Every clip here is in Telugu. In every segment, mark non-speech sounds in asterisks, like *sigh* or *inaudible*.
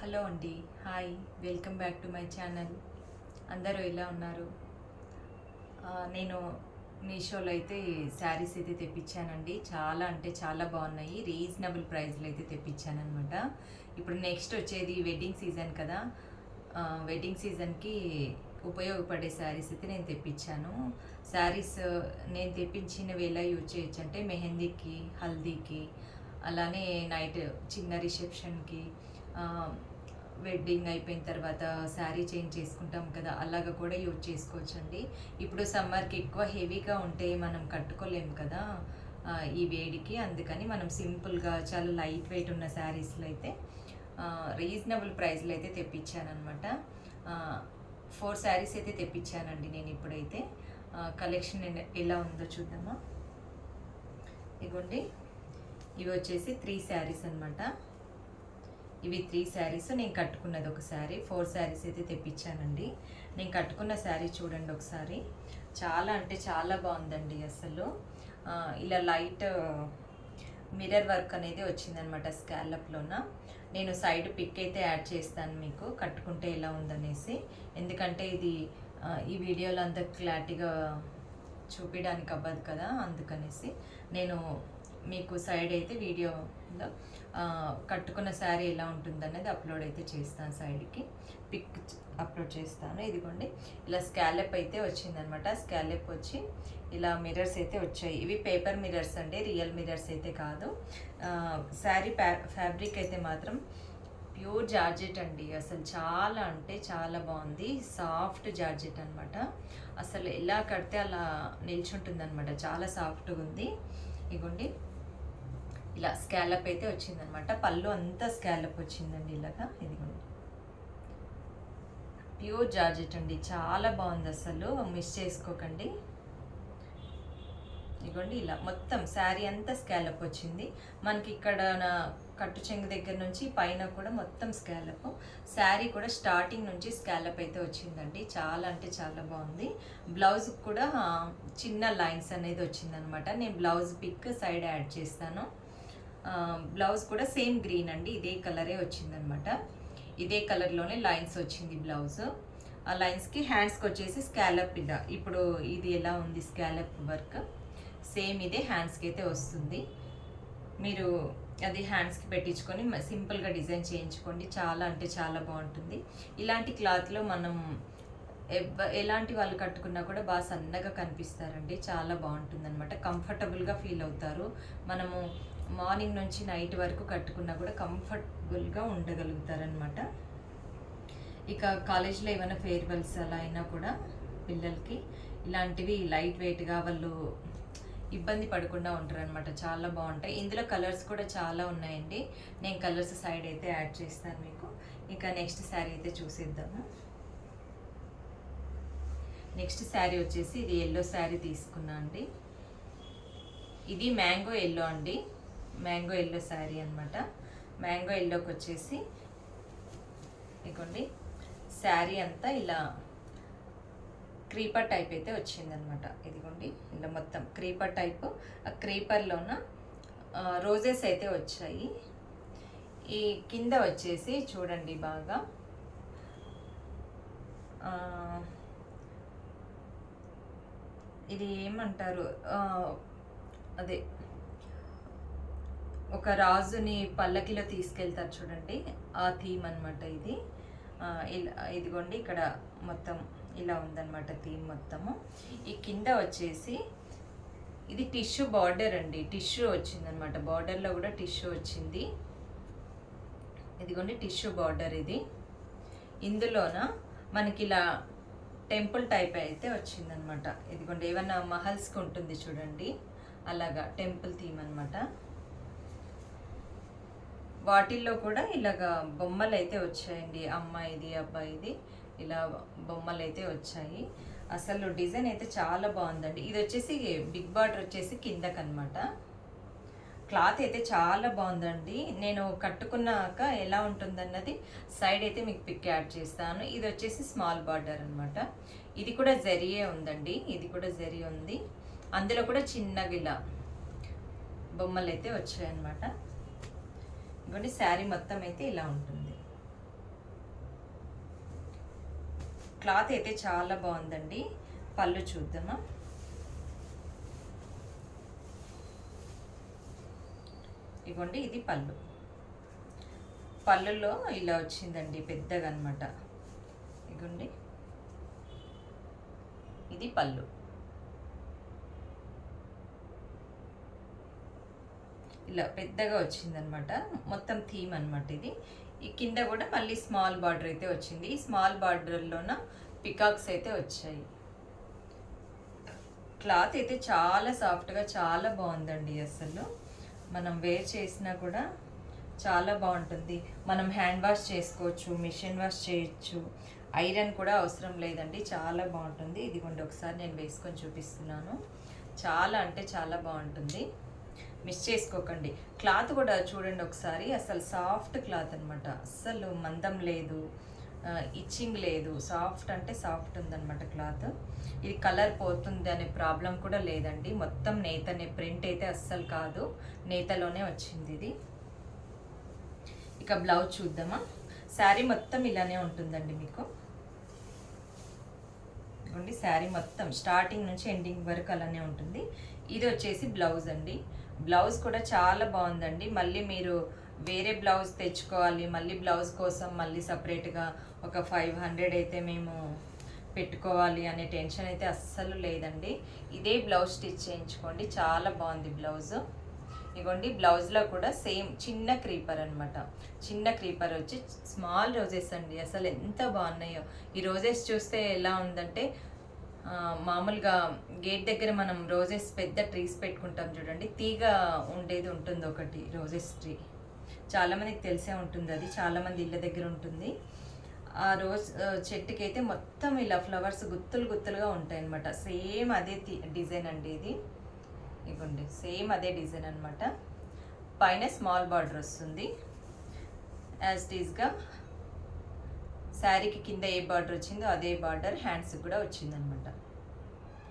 హలో అండి. Hi. Welcome back to my channel. అందరూ ఎలా ఉన్నారు? నేను మీషోలో అయితే శారీస్ అయితే తెప్పించానండి. చాలా అంటే చాలా బాగున్నాయి. రీజనబుల్ ప్రైస్లో అయితే తెప్పించాను అనమాట ఇప్పుడు నెక్స్ట్ వచ్చేది వెడ్డింగ్ సీజన్ కదా. వెడ్డింగ్ సీజన్కి ఉపయోగపడే శారీస్ అయితే నేను తెప్పించాను. శారీస్ నేను తెప్పించినవి ఎలా యూజ్ చేయొచ్చు అంటే మెహందీకి హల్దీకి అలానే నైట్ చిన్న రిసెప్షన్కి వెడ్డింగ్ అయిపోయిన తర్వాత శారీ చేంజ్ చేసుకుంటాం కదా అలాగా కూడా యూజ్ చేసుకోవచ్చండి. ఇప్పుడు సమ్మర్కి ఎక్కువ హెవీగా ఉంటే మనం కట్టుకోలేం కదా ఈ వేడికి. అందుకని మనం సింపుల్గా చాలా లైట్ వెయిట్ ఉన్న శారీస్లో అయితే రీజనబుల్ ప్రైస్లో అయితే తెప్పించాను అనమాట ఫోర్ శారీస్ అయితే తెప్పించానండి నేను ఇప్పుడైతే. కలెక్షన్ ఎలా ఉందో చూద్దామా? ఇగోండి. ఇవి వచ్చేసి త్రీ శారీస్ అనమాట ఇవి త్రీ శారీస్. నేను కట్టుకున్నది ఒక శారీ. ఫోర్ శారీస్ అయితే తెప్పించానండి. నేను కట్టుకున్న శారీ చూడండి ఒకసారి. చాలా అంటే చాలా బాగుందండి అసలు. ఇలా లైట్ మిర్రర్ వర్క్ అనేది వచ్చిందనమాట స్కాలప్లోన. నేను సైడ్ పిక్ అయితే యాడ్ చేస్తాను మీకు కట్టుకుంటే ఎలా ఉందనేసి. ఎందుకంటే ఇది ఈ వీడియోలో అంత క్లారిటీగా చూపించడానికి అవ్వదు కదా అందుకనేసి. నేను మీకు సైడ్ అయితే వీడియో ఉంటుందో? కట్టుకున్న శారీ ఎలా ఉంటుందనేది అప్లోడ్ అయితే చేస్తాను సైడ్కి పిక్ అప్లోడ్ చేస్తాను. ఇదిగోండి ఇలా స్కాలప్ అయితే వచ్చిందనమాట. స్కాలప్ వచ్చి ఇలా మిర్రర్స్ అయితే వచ్చాయి. ఇవి పేపర్ మిర్రర్స్ అండి రియల్ మిర్రర్స్ అయితే కాదు. శారీ ఫ్యాబ్రిక్ అయితే మాత్రం ప్యూర్ జార్జెట్ అండి. అసలు చాలా అంటే చాలా బాగుంది. సాఫ్ట్ జార్జెట్ అనమాట అసలు ఎలా కడితే అలా నిల్చుంటుంది అనమాట చాలా సాఫ్ట్గా ఉంది. ఇగోండి ఇలా స్కాలప్ అయితే వచ్చిందనమాట. పళ్ళు అంతా స్కాలప్ వచ్చిందండి ఇలాగా. ఇదిగోండి. ప్యూర్ జార్జెట్ అండి. చాలా బాగుంది అసలు. మిస్ చేసుకోకండి. ఇదిగోండి ఇలా మొత్తం శారీ అంతా స్కాలప్ వచ్చింది. మనకి ఇక్కడ నా కట్టు చెంగు దగ్గర నుంచి పైన కూడా మొత్తం స్కాలప్ శారీ కూడా స్టార్టింగ్ నుంచి స్కాలప్ అయితే వచ్చిందండి. చాలా అంటే చాలా బాగుంది. బ్లౌజ్ కూడా చిన్న లైన్స్ అనేది వచ్చిందనమాట. నేను బ్లౌజ్ పిక్ సైడ్ యాడ్ చేస్తాను. బ్లౌజ్ కూడా సేమ్ గ్రీన్ అండి ఇదే కలరే వచ్చిందనమాట. ఇదే కలర్లోనే లైన్స్ వచ్చింది బ్లౌజ్. ఆ లైన్స్కి హ్యాండ్స్కి వచ్చేసి స్కాలప్ ఇలా ఇప్పుడు ఇది ఎలా ఉంది స్కాలప్ వర్క్? సేమ్ ఇదే హ్యాండ్స్కి అయితే వస్తుంది. మీరు అది హ్యాండ్స్కి పెట్టించుకొని సింపుల్గా డిజైన్ చేయించుకోండి. చాలా అంటే చాలా బాగుంటుంది. ఇలాంటి క్లాత్లో మనం ఎలాంటి వాళ్ళు కట్టుకున్నా కూడా బాగా సన్నగా కనిపిస్తారండి. చాలా బాగుంటుంది అనమాట కంఫర్టబుల్గా ఫీల్ అవుతారు. మనము మార్నింగ్ నుంచి నైట్ వరకు కట్టుకున్నా కూడా కంఫర్టబుల్గా ఉండగలుగుతారనమాట ఇక కాలేజీలో ఏమైనా ఫేర్వెల్స్ అలా అయినా కూడా పిల్లలకి ఇలాంటివి లైట్ వెయిట్గా వాళ్ళు ఇబ్బంది పడకుండా ఉంటారు అనమాట చాలా బాగుంటాయి. ఇందులో కలర్స్ కూడా చాలా ఉన్నాయండి. నేను కలర్స్ సైడ్ అయితే యాడ్ చేస్తాను మీకు. ఇక నెక్స్ట్ శారీ అయితే చూసేద్దాము. నెక్స్ట్ శారీ వచ్చేసి ఇది ఎల్లో శారీ తీసుకున్నా అండి. ఇది మ్యాంగో ఎల్లో అండి. మ్యాంగో ఎల్లో శారీ అనమాట మ్యాంగో ఎల్లోకి వచ్చేసి ఇగోండి శారీ అంతా ఇలా క్రీపర్ టైప్ అయితే వచ్చిందనమాట ఇదిగోండి ఇలా మొత్తం క్రీపర్ టైప్. ఆ క్రీపర్లోన రోజెస్ అయితే వచ్చాయి. ఈ కింద వచ్చేసి చూడండి బాగా. ఇది ఏమంటారు? అదే ఒక రాజుని పల్లకిలో తీసుకెళ్తారు చూడండి. ఆ థీమ్ అనమాట ఇది. ఇదిగోండి ఇక్కడ మొత్తం ఇలా ఉందన్నమాట థీమ్ మొత్తము. ఈ కింద వచ్చేసి ఇది టిష్యూ బార్డర్ అండి. టిష్యూ వచ్చిందనమాట బార్డర్లో కూడా టిష్యూ వచ్చింది. ఇదిగోండి టిష్యూ బార్డర్ ఇది. ఇందులోన మనకి ఇలా టెంపుల్ టైప్ అయితే వచ్చిందనమాట ఇదిగోండి ఏమన్నా మహల్స్కి ఉంటుంది చూడండి. అలాగా టెంపుల్ థీమ్ అనమాట వాటిల్లో కూడా ఇలాగా బొమ్మలు అయితే వచ్చాయండి. అమ్మాయిది అబ్బాయిది ఇలా బొమ్మలు అయితే వచ్చాయి. అసలు డిజైన్ అయితే చాలా బాగుందండి. ఇది వచ్చేసి బిగ్ బార్డర్ వచ్చేసి కిందకనమాట క్లాత్ అయితే చాలా బాగుందండి. నేను కట్టుకున్నాక ఎలా ఉంటుందన్నది సైడ్ అయితే మీకు పిక్ యాడ్ చేస్తాను. ఇది వచ్చేసి స్మాల్ బార్డర్ అనమాట ఇది కూడా జరియే ఉందండి. ఇది కూడా జరి ఉంది అందులో కూడా చిన్నగా బొమ్మలు అయితే వచ్చాయన్నమాట. ఇంకోటి శారీ మొత్తం అయితే ఇలా ఉంటుంది. క్లాత్ అయితే చాలా బాగుందండి. పళ్ళు చూద్దామా? ఇదిగోండి ఇది పళ్ళు. పళ్ళులో ఇలా వచ్చిందండి పెద్దగా అనమాట ఇదిగోండి ఇది పళ్ళు. ఇలా పెద్దగా వచ్చిందనమాట. మొత్తం థీమ్ అనమాట ఇది. ఈ కింద కూడా మళ్ళీ స్మాల్ బార్డర్ అయితే వచ్చింది. ఈ స్మాల్ బార్డర్లోన పికాక్స్ అయితే వచ్చాయి. క్లాత్ అయితే చాలా సాఫ్ట్గా చాలా బాగుందండి అసలు. మనం వేర్ చేసినా కూడా చాలా బాగుంటుంది. మనం హ్యాండ్ వాష్ చేసుకోవచ్చు మిషన్ వాష్ చేయొచ్చు. ఐరన్ కూడా అవసరం లేదండి. చాలా బాగుంటుంది. ఇదిగోండి ఒకసారి నేను వేసుకొని చూపిస్తున్నాను. చాలా అంటే చాలా బాగుంటుంది. మిస్ చేసుకోకండి. క్లాత్ కూడా చూడండి ఒకసారి. అసలు సాఫ్ట్ క్లాత్ అనమాట అస్సలు మందం లేదు. ఇచ్చింగ్ లేదు. సాఫ్ట్ అంటే సాఫ్ట్ ఉందన్నమాట క్లాత్. ఇది కలర్ పోతుంది అనే ప్రాబ్లం కూడా లేదండి. మొత్తం నేతనే ప్రింట్ అయితే అస్సలు కాదు. నేతలోనే వచ్చింది ఇది. ఇక బ్లౌజ్ చూద్దామా? శారీ మొత్తం ఇలానే ఉంటుందండి మీకు. శారీ మొత్తం. స్టార్టింగ్ నుంచి ఎండింగ్ వరకు అలానే ఉంటుంది. ఇది వచ్చేసి బ్లౌజ్ అండి. బ్లౌజ్ కూడా చాలా బాగుందండి. మళ్ళీ మీరు వేరే బ్లౌజ్ తెచ్చుకోవాలి మళ్ళీ బ్లౌజ్ కోసం మళ్ళీ సపరేట్గా ఒక ఫైవ్ హండ్రెడ్ అయితే మేము పెట్టుకోవాలి అనే టెన్షన్ అయితే అస్సలు లేదండి. ఇదే బ్లౌజ్ స్టిచ్ చేయించుకోండి చాలా బాగుంది బ్లౌజ్. ఇగోండి బ్లౌజ్లో కూడా సేమ్ చిన్న క్రీపర్ అనమాట చిన్న క్రీపర్ వచ్చి స్మాల్ రోజెస్ అండి. అసలు ఎంత బాగున్నాయో. ఈ రోజెస్ చూస్తే ఎలా ఉందంటే మామూలుగా గేట్ దగ్గర మనం రోజెస్ పెద్ద ట్రీస్ పెట్టుకుంటాం చూడండి. తీగ ఉండేది ఉంటుంది ఒకటి రోజెస్ ట్రీ చాలామందికి తెలిసే ఉంటుంది అది చాలామంది ఇళ్ళ దగ్గర ఉంటుంది. ఆ రోజ్ చెట్టుకి అయితే మొత్తం ఇలా ఫ్లవర్స్ గుత్తులు గుత్తులుగా ఉంటాయి అనమాట సేమ్ అదే డిజైన్ అండి ఇది. ఇవ్వండి సేమ్ అదే డిజైన్ అనమాట పైన స్మాల్ బార్డర్ వస్తుంది. యాజ్ టీజ్గా శారీకి కింద ఏ బార్డర్ వచ్చిందో అదే బార్డర్ హ్యాండ్స్కి కూడా వచ్చిందనమాట.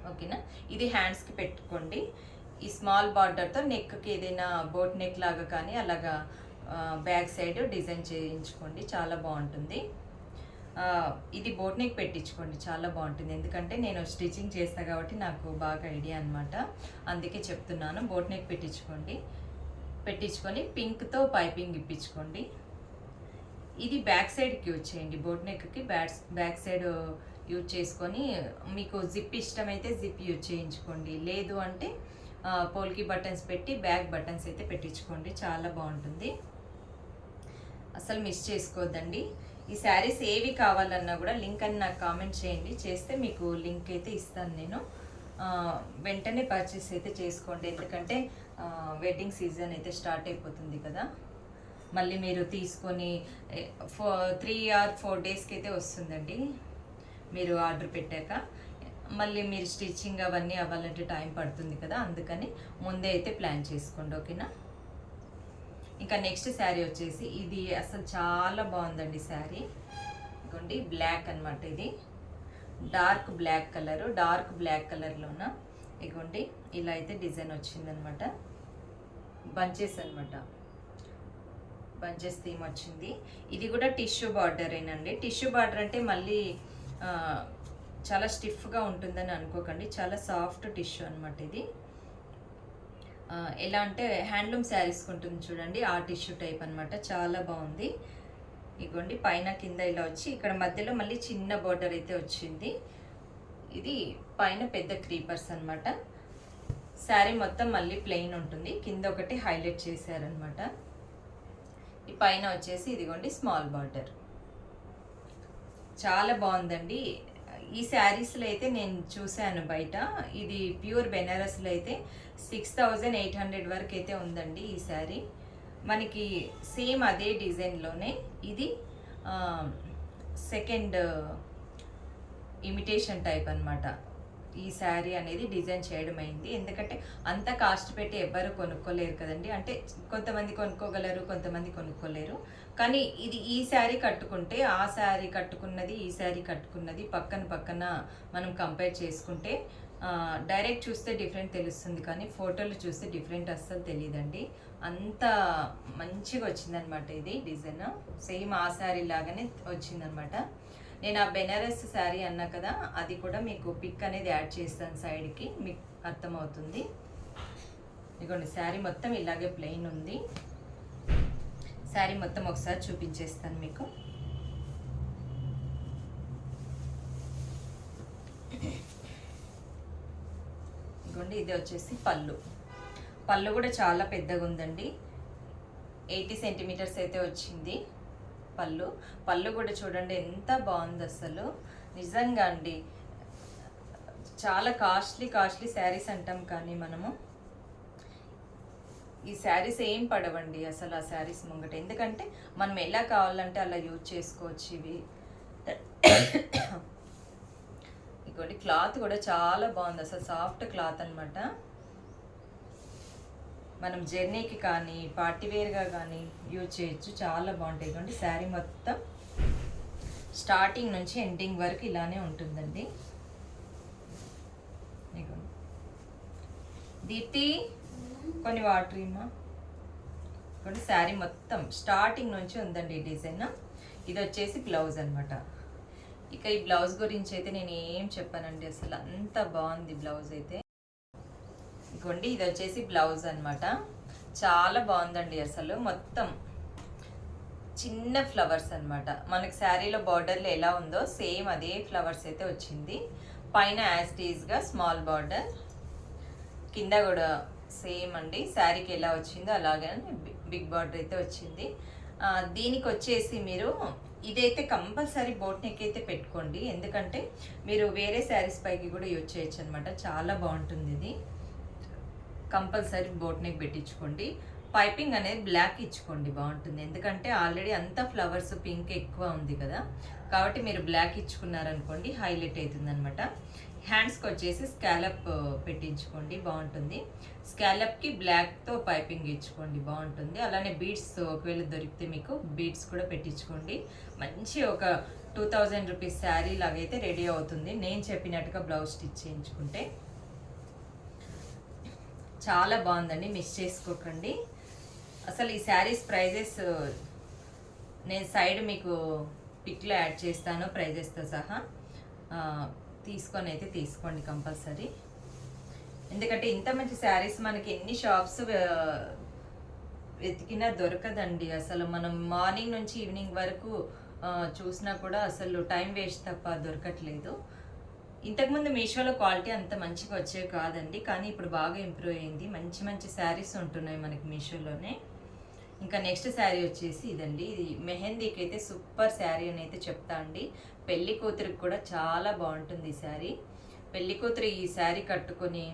ఓకేనా? ఇది హ్యాండ్స్కి పెట్టుకోండి. ఈ స్మాల్ బార్డర్తో నెక్కి ఏదైనా బోట్ నెక్ లాగా కానీ అలాగా బ్యాక్ సైడ్ డిజైన్ చేయించుకోండి. చాలా బాగుంటుంది. ఇది బోట్ నెక్ పెట్టించుకోండి. చాలా బాగుంటుంది. ఎందుకంటే నేను స్టిచ్చింగ్ చేస్తాను కాబట్టి నాకు బాగా ఐడియా అనమాట. అందుకే చెప్తున్నాను. బోట్ నెక్ పెట్టించుకోండి. పెట్టించుకొని పింక్తో పైపింగ్ ఇప్పించుకోండి. ఇది బ్యాక్ సైడ్కి యూజ్ చేయండి. బోట్ నెక్కి బ్యాక్ బ్యాక్ సైడ్ యూజ్ చేసుకొని మీకు జిప్ ఇష్టమైతే జిప్ యూజ్ చేయించుకోండి. లేదు అంటే పోల్కి బటన్స్ పెట్టి బ్యాక్ బటన్స్ అయితే పెట్టించుకోండి. చాలా బాగుంటుంది. అసలు మిస్ చేసుకోవద్దండి ఈ శారీస్ ఏవి కావాలన్నా కూడా లింక్ అని నాకు కామెంట్ చేయండి. చేస్తే మీకు లింక్ అయితే ఇస్తాను నేను. వెంటనే పర్చేస్ అయితే చేసుకోండి. ఎందుకంటే వెడ్డింగ్ సీజన్ అయితే స్టార్ట్ అయిపోతుంది కదా. మళ్ళీ మీరు తీసుకొని ఫోర్ త్రీ ఆర్ ఫోర్ డేస్కి అయితే వస్తుందండి. మీరు ఆర్డర్ పెట్టాక. మళ్ళీ మీరు స్టిచ్చింగ్ అవన్నీ అవ్వాలంటే టైం పడుతుంది కదా అందుకని ముందే అయితే ప్లాన్ చేసుకోండి ఓకేనా? ఇంకా నెక్స్ట్ శారీ వచ్చేసి ఇది అసలు చాలా బాగుందండి శారీ. ఇదిగోండి బ్లాక్ అన్నమాట ఇది. Dark black colour dark black కలర్లోన ఇగోండి ఇలా అయితే డిజైన్ వచ్చిందనమాట బంచెస్ అనమాట బంచెస్ థీమ్ వచ్చింది. ఇది కూడా టిష్యూ బార్డరేనండి. టిష్యూ బార్డర్ అంటే మళ్ళీ చాలా స్టిఫ్గా ఉంటుందని అనుకోకండి. చాలా సాఫ్ట్ టిష్యూ అనమాట ఇది. ఎలా అంటే హ్యాండ్లూమ్ శారీస్ ఉంటుంది చూడండి. ఆ టిష్యూ టైప్ అనమాట చాలా బాగుంది. ఇగోండి పైన కింద ఇలా వచ్చి ఇక్కడ మధ్యలో మళ్ళీ చిన్న బార్డర్ అయితే వచ్చింది. ఇది పైన పెద్ద క్రీపర్స్ అనమాట శారీ మొత్తం మళ్ళీ ప్లెయిన్ ఉంటుంది. కింద ఒకటి హైలైట్ చేశారనమాట ఈ పైన వచ్చేసి ఇదిగోండి స్మాల్ బార్డర్ చాలా బాగుందండి. ఈ శారీస్లో అయితే నేను చూశాను బయట. ఇది ప్యూర్ బెనారస్లో అయితే సిక్స్ థౌజండ్ ఎయిట్ హండ్రెడ్ వరకు అయితే ఉందండి ఈ శారీ మనకి సేమ్ అదే డిజైన్లోనే ఇది సెకండ్ ఇమిటేషన్ టైప్ అన్నమాట. ఈ శారీ అనేది డిజైన్ చేయడం అయింది. ఎందుకంటే అంత కాస్ట్ పెట్టి ఎవ్వరు కొనుక్కోలేరు కదండి. అంటే కొంతమంది కొనుక్కోగలరు కొంతమంది కొనుక్కోలేరు. కానీ ఇది ఈ శారీ కట్టుకుంటే ఆ శారీ కట్టుకున్నది ఈ శారీ కట్టుకున్నది పక్కన పక్కన మనం కంపేర్ చేసుకుంటే డైరెక్ట్ చూస్తే డిఫరెంట్ తెలుస్తుంది. కానీ ఫోటోలు చూస్తే డిఫరెంట్ అస్సలు తెలియదండి అంత మంచిగా వచ్చిందనమాట ఇది డిజైన్. సేమ్ ఆ శారీ లాగానే వచ్చిందనమాట నేను ఆ బెనారస్ శారీ అన్నా కదా అది కూడా మీకు పిక్ అనేది యాడ్ చేస్తాను సైడ్కి మీకు అర్థమవుతుంది. ఇదిగోండి శారీ మొత్తం ఇలాగే ప్లెయిన్ ఉంది. శారీ మొత్తం ఒకసారి చూపించేస్తాను మీకు. ఇదిగోండి ఇది వచ్చేసి పళ్ళు. పళ్ళు కూడా చాలా పెద్దగా ఉందండి ఎయిటీ సెంటీమీటర్స్ అయితే వచ్చింది. పళ్ళు. పళ్ళు కూడా చూడండి ఎంత బాగుంది అసలు. నిజంగా అండి. చాలా కాస్ట్లీ కాస్ట్లీ శారీస్ అంటాం కానీ మనము. ఈ శారీస్ ఏం పడవండి అసలు ఆ శారీస్ ముంగట. ఎందుకంటే మనం ఎలా కావాలంటే అలా యూజ్ చేసుకోవచ్చు ఇవి. *coughs* ఇంకోటి క్లాత్ కూడా చాలా బాగుంది. అసలు సాఫ్ట్ క్లాత్ అనమాట మనం జర్నీకి కానీ పార్టీవేర్గా కానీ యూజ్ చేయొచ్చు. చాలా బాగుంటాయి. ఇదిగోండి శారీ మొత్తం స్టార్టింగ్ నుంచి ఎండింగ్ వరకు ఇలానే ఉంటుందండి. దీప్తి కొన్ని వాటర్ ఇమ్మా. కొన్ని శారీ మొత్తం స్టార్టింగ్ నుంచి ఉందండి ఈ డిజైన్. ఇది వచ్చేసి బ్లౌజ్ అన్నమాట. ఇక ఈ బ్లౌజ్ గురించి అయితే నేను ఏం చెప్పానండి అసలు అంత బాగుంది బ్లౌజ్ అయితే. ఇదిగోండి ఇది వచ్చేసి బ్లౌజ్ అనమాట చాలా బాగుందండి అసలు. మొత్తం చిన్న ఫ్లవర్స్ అన్నమాట. మనకి శారీలో బార్డర్లో ఎలా ఉందో సేమ్ అదే ఫ్లవర్స్ అయితే వచ్చింది. పైన యాజ్ స్మాల్ బార్డర్. కింద కూడా సేమ్ అండి. శారీకి ఎలా వచ్చిందో అలాగే బిగ్ బార్డర్ అయితే వచ్చింది. దీనికి వచ్చేసి మీరు ఇదైతే కంపల్సరీ బోట్ నెక్ అయితే పెట్టుకోండి. ఎందుకంటే మీరు వేరే శారీస్ పైకి కూడా యూజ్ చేయొచ్చు అనమాట చాలా బాగుంటుంది ఇది. కంపల్సరీ బోట్ నెక్ పెట్టించుకోండి. పైపింగ్ అనేది బ్లాక్ ఇచ్చుకోండి బాగుంటుంది. ఎందుకంటే ఆల్రెడీ అంతా ఫ్లవర్స్ పింక్ ఎక్కువ ఉంది కదా. కాబట్టి మీరు బ్లాక్ ఇచ్చుకున్నారనుకోండి హైలైట్ అవుతుంది అనమాట హ్యాండ్స్కి వచ్చేసి స్కాలప్ పెట్టించుకోండి బాగుంటుంది. స్కాలప్కి బ్లాక్తో పైపింగ్ ఇచ్చుకోండి బాగుంటుంది. అలానే బీడ్స్ ఒకవేళ దొరికితే మీకు బీడ్స్ కూడా పెట్టించుకోండి. మంచి ఒక టూ థౌజండ్ రూపీస్ శారీ లాగైతే రెడీ అవుతుంది. నేను చెప్పినట్టుగా బ్లౌజ్ స్టిచ్ చేయించుకుంటే. చాలా బాగుందండి మిస్ చేసుకోకండి. అసలు ఈ శారీస్ ప్రైజెస్ నేను సైడ్ మీకు పిక్లో యాడ్ చేస్తాను ప్రైజెస్తో సహా. తీసుకొని అయితే తీసుకోండి కంపల్సరీ. ఎందుకంటే ఇంత మంచి శారీస్ మనకి ఎన్ని షాప్స్ వెతికినా దొరకదండి. అసలు మనం మార్నింగ్ నుంచి ఈవినింగ్ వరకు చూసినా కూడా అసలు టైం వేస్ట్ తప్ప దొరకట్లేదు. ఇంతకుముందు మీషోలో క్వాలిటీ అంత మంచిగా వచ్చేవి కాదండి కానీ ఇప్పుడు బాగా ఇంప్రూవ్ అయింది. మంచి మంచి శారీస్ ఉంటున్నాయి మనకి మీషోలోనే. ఇంకా నెక్స్ట్ శారీ వచ్చేసి ఇదండి. ఇది మెహందీకి అయితే సూపర్ శారీ అని అయితే చెప్తా అండి. పెళ్ళి కూతురికి కూడా చాలా బాగుంటుంది ఈ శారీ. పెళ్ళి కూతురు ఈ శారీ కట్టుకొని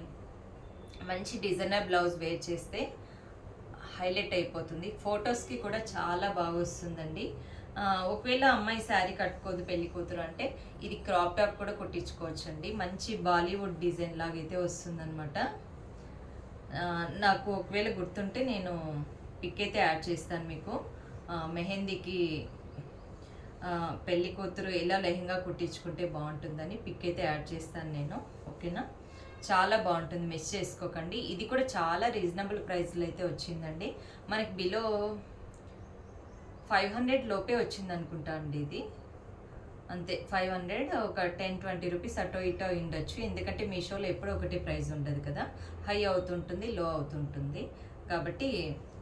మంచి డిజైనర్ బ్లౌజ్ వేర్ చేస్తే హైలైట్ అయిపోతుంది. ఫొటోస్కి కూడా చాలా బాగా వస్తుందండి. ఒకవేళ అమ్మాయి శారీ కట్టుకోదు పెళ్ళి కూతురు అంటే ఇది క్రాప్ టాప్ కూడా కుట్టించుకోవచ్చు అండి మంచి బాలీవుడ్ డిజైన్ లాగా వస్తుందన్నమాట. వస్తుందనమాట నాకు ఒకవేళ గుర్తుంటే నేను పిక్ అయితే యాడ్ చేస్తాను మీకు. మెహందీకి పెళ్ళి కూతురు ఎలా లెహంగా కుట్టించుకుంటే బాగుంటుందని పిక్ అయితే యాడ్ చేస్తాను నేను. ఓకేనా? చాలా బాగుంటుంది. మిస్ చేసుకోకండి. ఇది కూడా చాలా రీజనబుల్ ప్రైస్లో అయితే వచ్చిందండి. మనకి బిలో ఫైవ్ హండ్రెడ్ లోపే వచ్చింది అనుకుంటా అండి ఇది. అంతే ఫైవ్ హండ్రెడ్ ఒక టెన్ ట్వంటీ రూపీస్ అటో ఇటో ఉండొచ్చు. ఎందుకంటే మీషోలో ఎప్పుడూ ఒకటి ప్రైస్ ఉండదు కదా. హై అవుతుంటుంది లో అవుతుంటుంది. కాబట్టి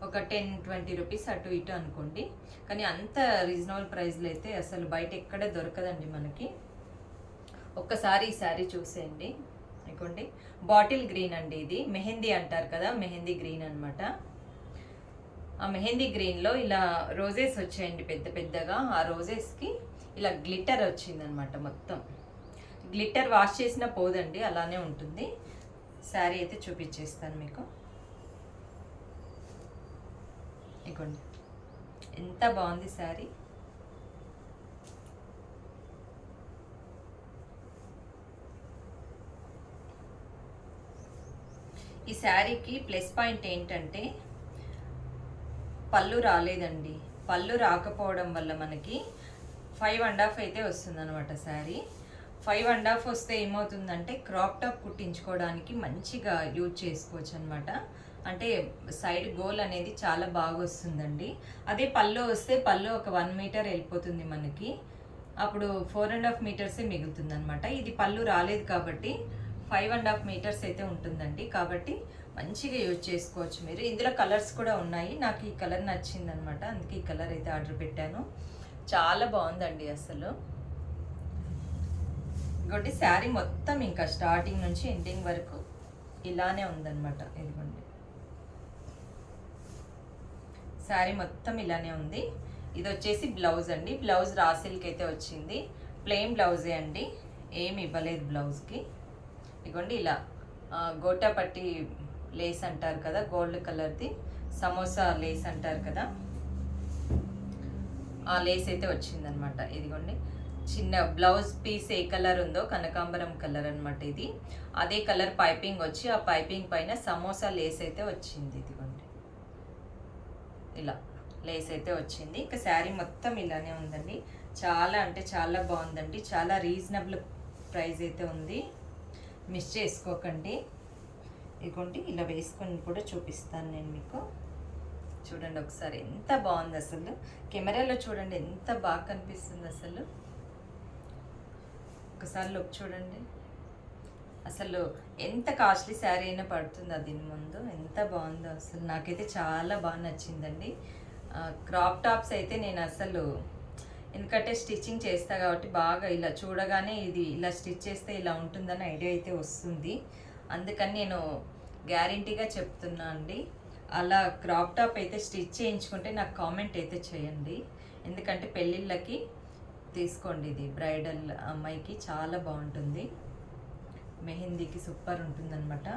ఒక టెన్ ట్వంటీ రూపీస్ అటు ఇటు అనుకోండి. కానీ అంత రీజనబుల్ ప్రైస్లో అయితే అసలు బయట ఎక్కడ దొరకదండి మనకి. ఒక్కసారి ఈ శారీ చూసేయండి. అనుకోండి బాటిల్ గ్రీన్ అండి ఇది. మెహందీ అంటారు కదా మెహందీ గ్రీన్ అన్నమాట. మెహందీ గ్రీన్లో ఇలా రోజెస్ వచ్చాయండి పెద్ద పెద్దగా. ఆ రోజెస్కి ఇలా గ్లిట్టర్ వచ్చిందనమాట మొత్తం. గ్లిట్టర్ వాష్ చేసినా పోదండి అలానే ఉంటుంది. శారీ అయితే చూపించేస్తాను మీకు. ఇగోండి. ఎంత బాగుంది శారీ. ఈ శారీకి ప్లస్ పాయింట్ ఏంటంటే పళ్ళు రాలేదండి. పళ్ళు రాకపోవడం వల్ల మనకి ఫైవ్ అండ్ హాఫ్ అయితే వస్తుంది అనమాట శారీ. ఫైవ్ అండ్ హాఫ్ వస్తే ఏమవుతుందంటే క్రాప్ టాప్ కుట్టించుకోవడానికి మంచిగా యూజ్ చేసుకోవచ్చు అనమాట అంటే సైడ్ గోల్ అనేది చాలా బాగా వస్తుందండి. అదే పళ్ళు వస్తే పళ్ళు ఒక వన్ మీటర్ వెళ్ళిపోతుంది మనకి. అప్పుడు ఫోర్ అండ్ హాఫ్ మీటర్సే మిగులుతుంది అనమాట ఇది పళ్ళు రాలేదు కాబట్టి ఫైవ్ అండ్ హాఫ్ మీటర్స్ అయితే ఉంటుందండి. కాబట్టి మంచిగా యూజ్ చేసుకోవచ్చు మీరు. ఇందులో కలర్స్ కూడా ఉన్నాయి. నాకు ఈ కలర్ నచ్చింది అనమాట అందుకే ఈ కలర్ అయితే ఆర్డర్ పెట్టాను. చాలా బాగుందండి అసలు. ఇంకోటి శారీ మొత్తం ఇంకా స్టార్టింగ్ నుంచి ఎండింగ్ వరకు ఇలానే ఉందన్నమాట ఇదిగోండి. శారీ మొత్తం ఇలానే ఉంది. ఇది వచ్చేసి బ్లౌజ్ అండి. బ్లౌజ్ రాసిల్కి అయితే వచ్చింది. ప్లెయిన్ బ్లౌజే అండి. ఏమి ఇవ్వలేదు బ్లౌజ్కి. ఇదిగోండి ఇలా గోటా పట్టి లేస్ అంటారు కదా గోల్డ్ కలర్ది. సమోసా లేస్ అంటారు కదా. ఆ లేస్ అయితే వచ్చిందనమాట ఇదిగోండి. చిన్న బ్లౌజ్ పీస్ ఏ కలర్ ఉందో కనకాంబరం కలర్ అనమాట ఇది. అదే కలర్ పైపింగ్ వచ్చి ఆ పైపింగ్ పైన సమోసా లేస్ అయితే వచ్చింది ఇదిగోండి. ఇలా లేస్ అయితే వచ్చింది. ఇంకా శారీ మొత్తం ఇలానే ఉందండి. చాలా అంటే చాలా బాగుందండి. చాలా రీజనబుల్ ప్రైస్ అయితే ఉంది. మిస్ చేసుకోకండి. ఇదిగోండి ఇలా వేసుకొని కూడా చూపిస్తాను నేను మీకు. చూడండి ఒకసారి ఎంత బాగుంది అసలు. కెమెరాలో చూడండి ఎంత బాగా కనిపిస్తుంది అసలు. ఒకసారి లుక్ చూడండి. అసలు ఎంత కాస్ట్లీ శారీ అయినా పడుతుంది దీని ముందు. ఎంత బాగుందో అసలు. నాకైతే చాలా బాగా నచ్చిందండి. క్రాప్ టాప్స్ అయితే నేను అసలు ఎందుకంటే స్టిచ్చింగ్ చేస్తా కాబట్టి బాగా ఇలా చూడగానే ఇది ఇలా స్టిచ్ చేస్తే ఇలా ఉంటుందని ఐడియా అయితే వస్తుంది. అందుకని నేను గ్యారంటీగా చెప్తున్నా అండి. అలా క్రాప్ టాప్ అయితే స్టిచ్ చేయించుకుంటే నాకు కామెంట్ అయితే చేయండి. ఎందుకంటే పెళ్ళిళ్ళకి తీసుకోండి ఇది. బ్రైడల్ అమ్మాయికి చాలా బాగుంటుంది. మెహందీకి సూపర్ ఉంటుందన్నమాట.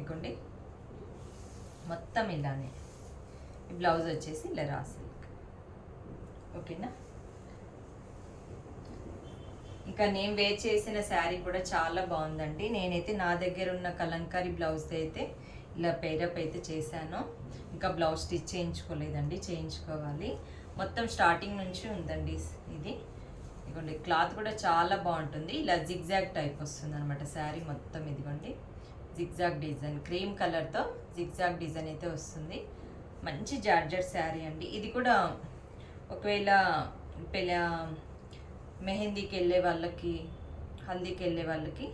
ఇంకోండి మొత్తం ఇలానే. ఈ బ్లౌజ్ వచ్చేసి ఇలా రాసి ఓకేనా? ఇంకా నేను వేర్ చేసిన శారీ కూడా చాలా బాగుందండి. నేనైతే నా దగ్గర ఉన్న కలంకారీ బ్లౌజ్ అయితే ఇలా పేరప్ అయితే చేశాను. ఇంకా బ్లౌజ్ స్టిచ్ చేయించుకోలేదండి చేయించుకోవాలి. మొత్తం స్టార్టింగ్ నుంచి ఉందండి ఇది. ఇదిగోండి క్లాత్ కూడా చాలా బాగుంటుంది. ఇలా జిగ్జాగ్ టైప్ వస్తుంది అనమాట శారీ మొత్తం ఇదిగోండి. జిగ్జాగ్ డిజైన్ క్రీమ్ కలర్తో జిగ్జాగ్ డిజైన్ అయితే వస్తుంది. మంచి జార్జర్ శారీ అండి. ఇది కూడా ఒకవేళ పెళ్ళ మెహందీకి వెళ్ళే వాళ్ళకి హల్దీకి వెళ్ళే వాళ్ళకి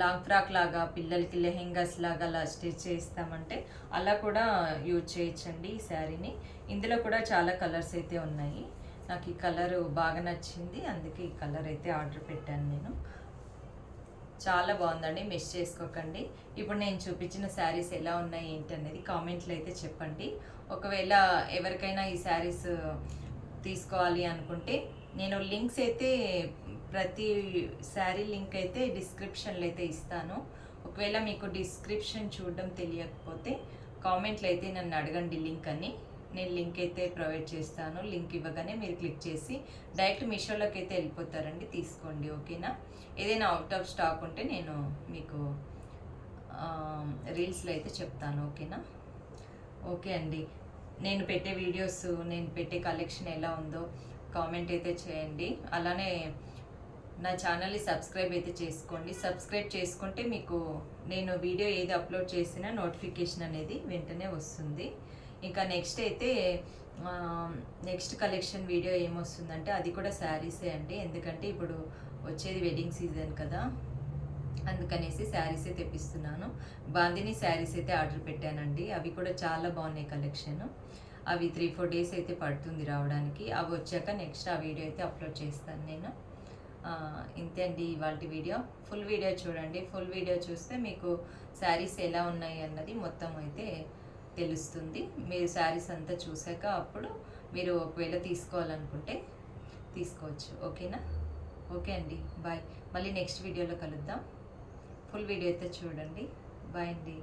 లాంగ్ ఫ్రాక్ లాగా పిల్లలకి లెహెంగాస్ లాగా అలా స్టిచ్ చేస్తామంటే అలా కూడా యూజ్ చేయొచ్చండి ఈ శారీని. ఇందులో కూడా చాలా కలర్స్ అయితే ఉన్నాయి. నాకు ఈ కలర్ బాగా నచ్చింది. అందుకే ఈ కలర్ అయితే ఆర్డర్ పెట్టాను నేను. చాలా బాగుందండి. మిస్ చేసుకోకండి. ఇప్పుడు నేను చూపించిన శారీస్ ఎలా ఉన్నాయి ఏంటి అనేది కామెంట్లో అయితే చెప్పండి. ఒకవేళ ఎవరికైనా ఈ శారీస్ తీసుకోవాలి అనుకుంటే నేను లింక్స్ అయితే ప్రతి శారీ లింక్ అయితే డిస్క్రిప్షన్లో అయితే ఇస్తాను. ఒకవేళ మీకు డిస్క్రిప్షన్ చూడడం తెలియకపోతే కామెంట్లు అయితే నన్ను అడగండి లింక్ అని. నేను లింక్ అయితే ప్రొవైడ్ చేస్తాను. లింక్ ఇవ్వగానే మీరు క్లిక్ చేసి డైరెక్ట్ మీషోలోకి అయితే వెళ్ళిపోతారండి తీసుకోండి ఓకేనా? ఏదైనా అవుట్ ఆఫ్ స్టాక్ ఉంటే నేను మీకు రీల్స్లో అయితే చెప్తాను ఓకేనా? ఓకే అండి. నేను పెట్టే వీడియోస్ నేను పెట్టే కలెక్షన్ ఎలా ఉందో కామెంట్ అయితే చేయండి. అలానే నా ఛానల్ని సబ్స్క్రైబ్ అయితే చేసుకోండి. సబ్స్క్రైబ్ చేసుకుంటే మీకు నేను వీడియో ఏది అప్లోడ్ చేసినా నోటిఫికేషన్ అనేది వెంటనే వస్తుంది. ఇంకా నెక్స్ట్ అయితే నెక్స్ట్ కలెక్షన్ వీడియో ఏమొస్తుందంటే అది కూడా శారీసే అండి. ఎందుకంటే ఇప్పుడు వచ్చేది వెడ్డింగ్ సీజన్ కదా. అందుకనేసి శారీసే తెప్పిస్తున్నాను. బాందిని శారీస్ అయితే ఆర్డర్ పెట్టానండి. అవి కూడా చాలా బాగున్నాయి కలెక్షన్. అవి త్రీ ఫోర్ డేస్ అయితే పడుతుంది రావడానికి. అవి వచ్చాక నెక్స్ట్ ఆ వీడియో అయితే అప్లోడ్ చేస్తాను నేను. ఇంతే అండి ఇవాళ వీడియో ఫుల్ వీడియో చూడండి. ఫుల్ వీడియో చూస్తే మీకు శారీస్ ఎలా ఉన్నాయి అన్నది మొత్తం అయితే తెలుస్తుంది. మీరు శారీస్ అంతా చూసాక అప్పుడు మీరు ఒకవేళ తీసుకోవాలనుకుంటే తీసుకోవచ్చు. ఓకేనా? ఓకే అండి. బాయ్ మళ్ళీ నెక్స్ట్ వీడియోలో కలుద్దాం. ఫుల్ వీడియో అయితే చూడండి. బాయ్ అండి.